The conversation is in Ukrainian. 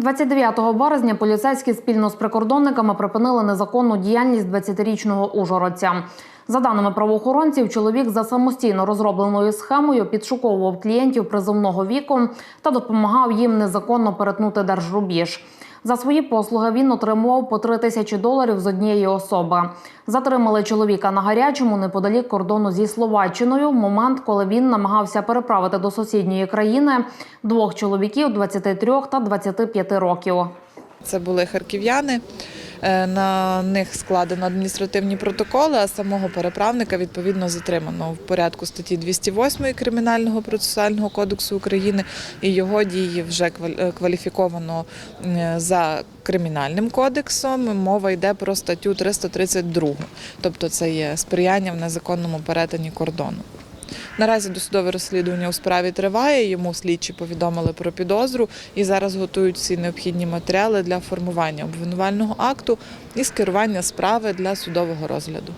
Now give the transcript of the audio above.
29 березня поліцейські спільно з прикордонниками припинили незаконну діяльність 20-річного ужгородця. За даними правоохоронців, чоловік за самостійно розробленою схемою підшуковував клієнтів призовного віку та допомагав їм незаконно перетнути держрубіж. За свої послуги він отримував по 3 тисячі доларів з однієї особи. Затримали чоловіка на гарячому неподалік кордону зі Словаччиною. в Момент, коли він намагався переправити до сусідньої країни двох чоловіків 23 та 25 років. Це були харків'яни. Е, На них складено адміністративні протоколи, а самого переправника відповідно затримано в порядку статті 208 Кримінального процесуального кодексу України і його дії вже е, кваліфіковано за кримінальним кодексом. Мова йде про статтю 332, тобто це є сприяння в незаконному перетині кордону. Наразі досудове розслідування у справі триває. Йому слідчі повідомили про підозру і зараз готують всі необхідні матеріали для формування обвинувального акту і скерування справи для судового розгляду.